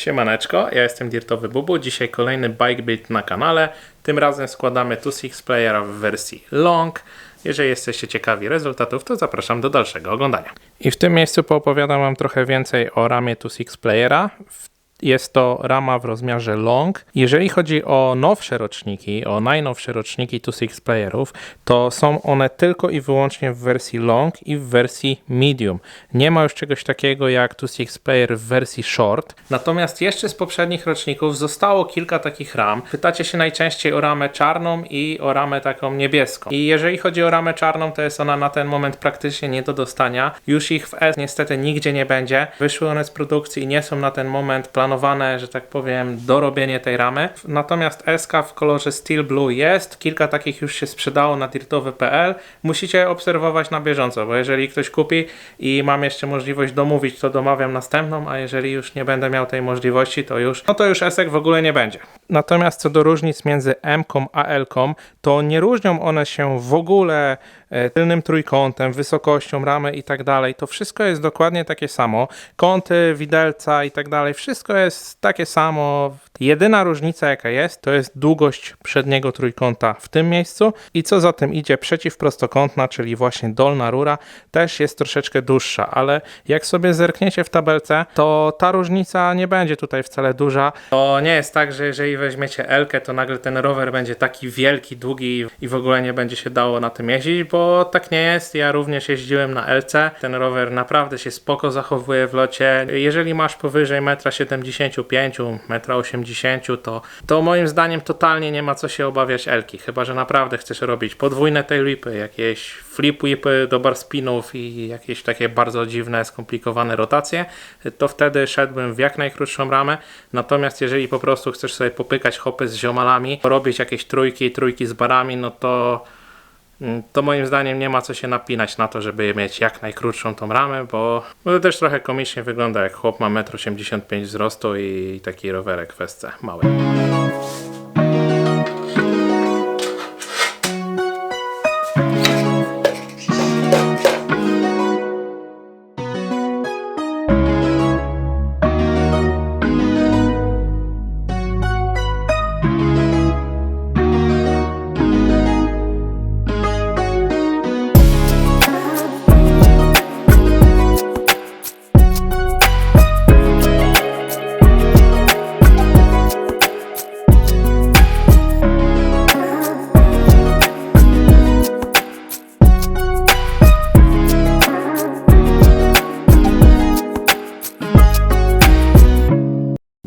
Siemaneczko, ja jestem Dirtowy Bubu. Dzisiaj kolejny bike build na kanale. Tym razem składamy 2.6 Playera w wersji long. Jeżeli jesteście ciekawi rezultatów, to zapraszam do dalszego oglądania. I w tym miejscu poopowiadam Wam trochę więcej o ramie 2.6 Playera. W jest to rama w rozmiarze long. Jeżeli chodzi o nowsze roczniki, o najnowsze roczniki 2.6 playerów, to są one tylko i wyłącznie w wersji long i w wersji medium. Nie ma już czegoś takiego jak 2.6 player w wersji short. Natomiast jeszcze z poprzednich roczników zostało kilka takich ram. Pytacie się najczęściej o ramę czarną i o ramę taką niebieską. I jeżeli chodzi o ramę czarną, to jest ona na ten moment praktycznie nie do dostania. Już ich w S niestety nigdzie nie będzie. Wyszły one z produkcji i nie są na ten moment planowane planowane, że tak powiem, dorobienie tej ramy. Natomiast SK w kolorze Steel Blue jest, kilka takich już się sprzedało na dirtowy.pl. Musicie obserwować na bieżąco, bo jeżeli ktoś kupi i mam jeszcze możliwość domówić, to domawiam następną, a jeżeli już nie będę miał tej możliwości, to już, no to już SK w ogóle nie będzie. Natomiast co do różnic między M a L, to nie różnią one się w ogóle E, tylnym trójkątem, wysokością ramy i tak dalej. To wszystko jest dokładnie takie samo. Kąty, widelca i tak dalej, wszystko jest takie samo. Jedyna różnica jaka jest, to jest długość przedniego trójkąta w tym miejscu i co za tym idzie przeciwprostokątna, czyli właśnie dolna rura, też jest troszeczkę dłuższa, ale jak sobie zerkniecie w tabelce, to ta różnica nie będzie tutaj wcale duża. To nie jest tak, że jeżeli weźmiecie Elkę, to nagle ten rower będzie taki wielki, długi i w ogóle nie będzie się dało na tym jeździć, bo tak nie jest. Ja również jeździłem na LC. Ten rower naprawdę się spoko zachowuje w locie. Jeżeli masz powyżej 1,75 m, 1,80 m, to, to moim zdaniem totalnie nie ma co się obawiać Elki. Chyba, że naprawdę chcesz robić podwójne tail whipy, jakieś flip whipy do bar spinów i jakieś takie bardzo dziwne, skomplikowane rotacje, to wtedy szedłbym w jak najkrótszą ramę. Natomiast jeżeli po prostu chcesz sobie popykać hopy z ziomalami, robić jakieś trójki, trójki z barami, no to to moim zdaniem nie ma co się napinać na to, żeby mieć jak najkrótszą tą ramę, bo to też trochę komicznie wygląda, jak chłop ma 1,85 m wzrostu i taki rowerek w mały.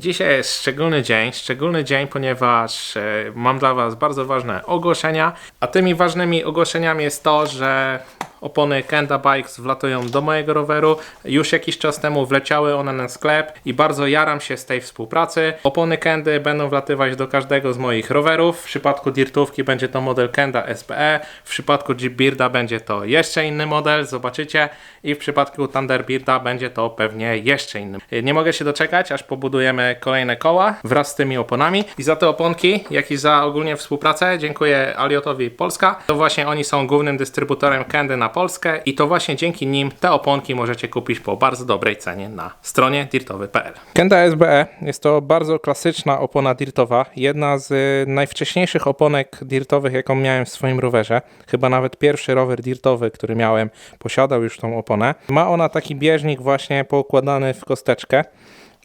Dzisiaj jest szczególny dzień, szczególny dzień, ponieważ e, mam dla Was bardzo ważne ogłoszenia, a tymi ważnymi ogłoszeniami jest to, że opony Kenda Bikes wlatują do mojego roweru. Już jakiś czas temu wleciały one na sklep i bardzo jaram się z tej współpracy. Opony Kendy będą wlatywać do każdego z moich rowerów. W przypadku Dirtówki będzie to model Kenda SPE, w przypadku Jeepbearda będzie to jeszcze inny model, zobaczycie. I w przypadku Thunderbirda będzie to pewnie jeszcze inny. Nie mogę się doczekać, aż pobudujemy kolejne koła wraz z tymi oponami. I za te oponki, jak i za ogólnie współpracę dziękuję Aliotowi Polska. To właśnie oni są głównym dystrybutorem Kendy na Polskę i to właśnie dzięki nim te oponki możecie kupić po bardzo dobrej cenie na stronie dirtowy.pl. Kenda SBE jest to bardzo klasyczna opona dirtowa, jedna z najwcześniejszych oponek dirtowych, jaką miałem w swoim rowerze. Chyba nawet pierwszy rower dirtowy, który miałem, posiadał już tą oponę. Ma ona taki bieżnik właśnie poukładany w kosteczkę,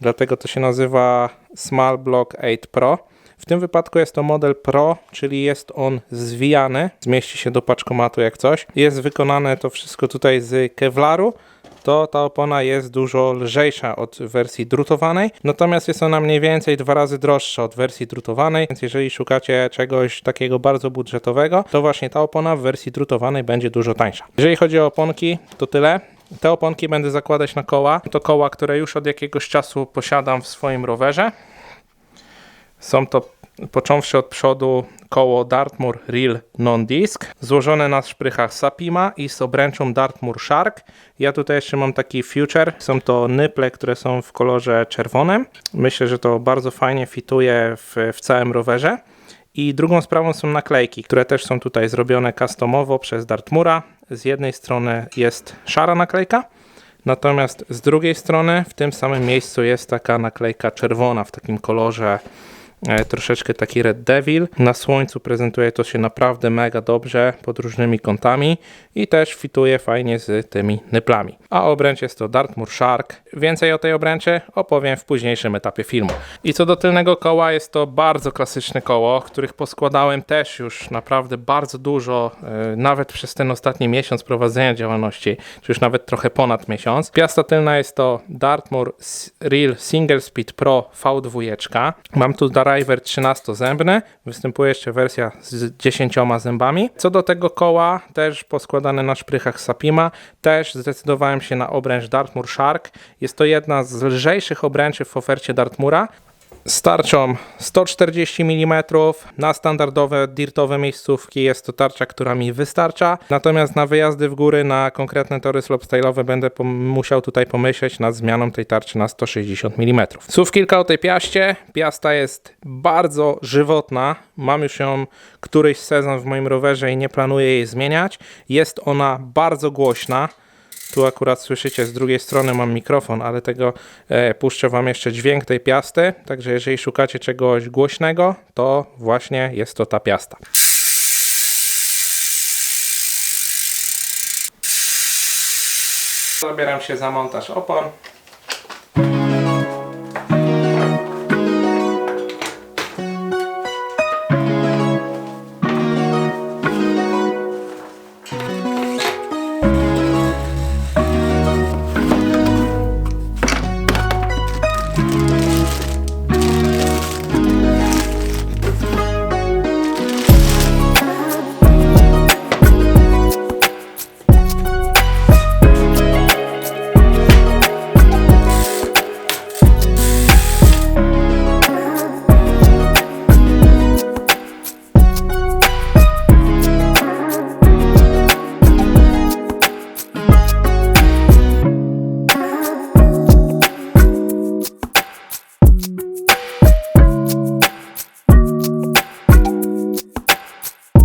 dlatego to się nazywa Small Block 8 Pro. W tym wypadku jest to model Pro, czyli jest on zwijany, zmieści się do paczkomatu jak coś. Jest wykonane to wszystko tutaj z kevlaru, to ta opona jest dużo lżejsza od wersji drutowanej, natomiast jest ona mniej więcej dwa razy droższa od wersji drutowanej, więc jeżeli szukacie czegoś takiego bardzo budżetowego, to właśnie ta opona w wersji drutowanej będzie dużo tańsza. Jeżeli chodzi o oponki, to tyle. Te oponki będę zakładać na koła. To koła, które już od jakiegoś czasu posiadam w swoim rowerze. Są to począwszy od przodu koło Dartmoor Real Non-Disc, złożone na szprychach Sapima i z obręczą Dartmoor Shark. Ja tutaj jeszcze mam taki Future, są to nyple, które są w kolorze czerwonym. Myślę, że to bardzo fajnie fituje w, w całym rowerze. I drugą sprawą są naklejki, które też są tutaj zrobione customowo przez Dartmoora. Z jednej strony jest szara naklejka, Natomiast z drugiej strony w tym samym miejscu jest taka naklejka czerwona w takim kolorze troszeczkę taki Red Devil. Na słońcu prezentuje to się naprawdę mega dobrze pod różnymi kątami i też fituje fajnie z tymi nyplami. A obręcz jest to Dartmoor Shark. Więcej o tej obręczy opowiem w późniejszym etapie filmu. I co do tylnego koła, jest to bardzo klasyczne koło, których poskładałem też już naprawdę bardzo dużo, e, nawet przez ten ostatni miesiąc prowadzenia działalności, czy już nawet trochę ponad miesiąc. Piasta tylna jest to Dartmoor Real Single Speed Pro V2. Mam tu driver 13-zębny, występuje jeszcze wersja z 10 zębami. Co do tego koła, też poskładane na szprychach Sapima, też zdecydowałem się na obręcz Dartmoor Shark. Jest to jedna z lżejszych obręczy w ofercie Dartmoora. Starczą 140 mm. Na standardowe dirtowe miejscówki jest to tarcza, która mi wystarcza. Natomiast na wyjazdy w góry, na konkretne tory slopestyle'owe będę musiał tutaj pomyśleć nad zmianą tej tarczy na 160 mm. Słów kilka o tej piaście. Piasta jest bardzo żywotna. Mam już ją któryś sezon w moim rowerze i nie planuję jej zmieniać. Jest ona bardzo głośna. Tu akurat słyszycie, z drugiej strony mam mikrofon, ale tego e, puszczę Wam jeszcze dźwięk tej piasty. Także jeżeli szukacie czegoś głośnego, to właśnie jest to ta piasta. Zabieram się za montaż opon.